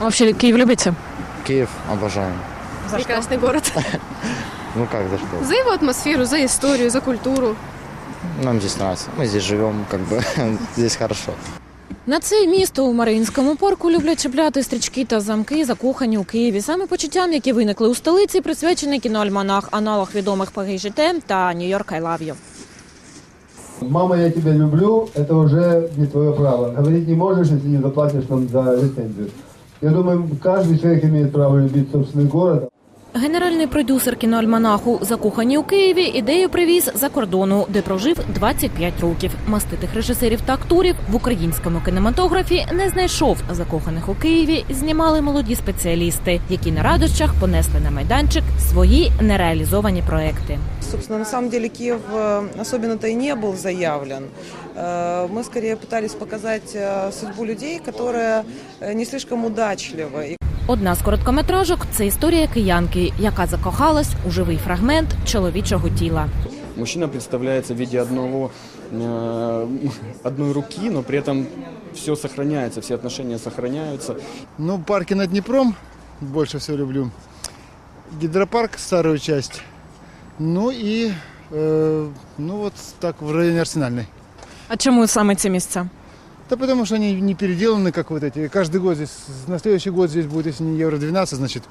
А Вообще Киев любите? Киев обожаем. Прекрасный город. Ну как, за что? За его атмосферу, за историю, за культуру. Нам здесь нравится. Мы здесь живем, как бы здесь хорошо. На це місто у Маріїнському парку люблять чіпляти стрічки та замки, закохані у Києві. Саме почуттям, які виникли у столиці, присвячений кіноальманах, аналог відомих «Париж і те» та «Нью-Йорк I love you». Мама, я тебя люблю, это уже не твое право. Говорить не можешь, если не заплатишь нам за лицензию. Я думаю, каждый человек имеет право любить собственный город. Генеральний продюсер кіноальманаху «Закохані у Києві» ідею привіз за кордону, де прожив 25 років. Маститих режисерів та акторів в українському кінематографі не знайшов. Закоханих у Києві знімали молоді спеціалісти, які на радощах понесли на майданчик свої нереалізовані проекти. Собственно, на самом деле Киев э, особенно-то и не был заявлен. Э, Мы скорее пытались показать э, судьбу людей, которые э, не слишком удачливы. И Одна з короткометражок це історія киянки, яка закохалась у живий фрагмент чоловічого тіла. Мужчина представляется в виде одного, э, одной руки, но при этом все сохраняется, все отношения сохраняются. Ну, парки над Днепром больше всего люблю. Гидропарк, старую часть. Ну и, э, ну вот так в районе Арсенальной. А чому саме ці місця? Да потому что они не переделаны, как вот эти. Каждый год здесь, на следующий год здесь будет, если не Евро 12, значит,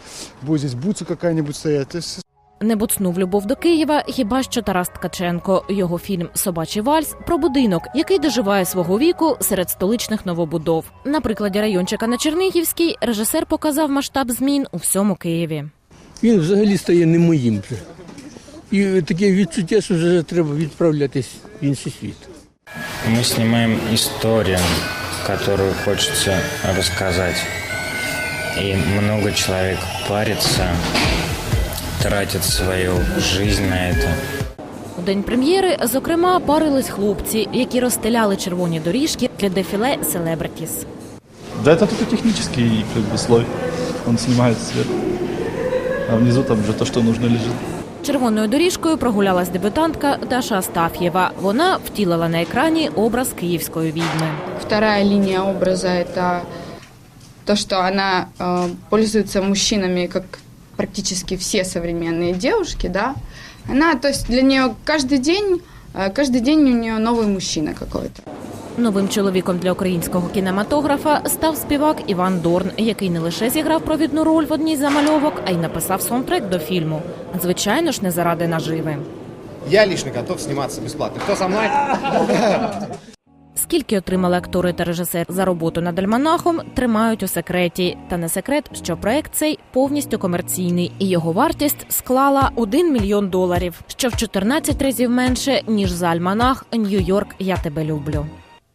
будет здесь бутса какая-нибудь стоять. То есть Не буцнув любов до Києва хіба що Тарас Ткаченко. Його фільм Собачий вальс про будинок, який доживає свого віку серед столичних новобудов. На прикладі райончика на Чернігівській режисер показав масштаб змін у всьому Києві. Він взагалі стає не моїм вже. І таке відчуття, що вже треба відправлятись в інший світ. Мы снимаем историю, которую хочется рассказать. И много человек парится, тратит свою жизнь на это. У день прем'єри, зокрема, парились хлопці, які розстеляли червоні доріжки для дефіле Селебритіс. Да это только технический как бы, слой. Он снимает сверху. А внизу там уже то, что нужно лежит. Червоною доріжкою прогулялась дебютантка Даша Астаф'єва. Вона втілила на екрані образ київської відьми. Вторая линия образа это то, что она э, пользуется мужчинами, как практически все современные девушки, да. Она, то есть для нее каждый день, э, каждый день у нее новый мужчина какой-то. Новим чоловіком для українського кінематографа став співак Іван Дорн, який не лише зіграв провідну роль в одній з замальовок, а й написав саундтрек до фільму. Звичайно ж, не заради наживи. Я лично готов сниматься бесплатно. Кто со мной? Скільки отримали актори та режисер за роботу над альманахом, тримають у секреті. Та не секрет, що проект цей повністю комерційний, і його вартість склала 1 мільйон доларів, що в 14 разів менше ніж за альманах Нью-Йорк. Я тебе люблю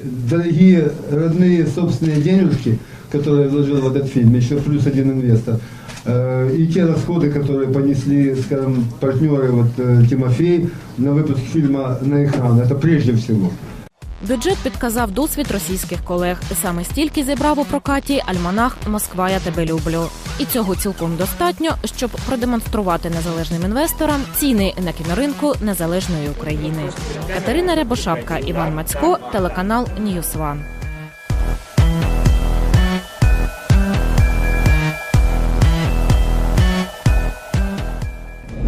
Дорогие родные собственные денежки, которые я вложил в этот фильм, еще плюс один инвестор, э, и те расходы, которые понесли, скажем, партнеры вот, э, Тимофей на выпуск фильма на экран, это прежде всего. Бюджет підказав досвід російських колег. Саме стільки зібрав у прокаті альманах Москва. Я тебе люблю. І цього цілком достатньо, щоб продемонструвати незалежним інвесторам ціни на кіноринку незалежної України. Катерина Рябошапка, Іван Мацько, телеканал Ньюсван.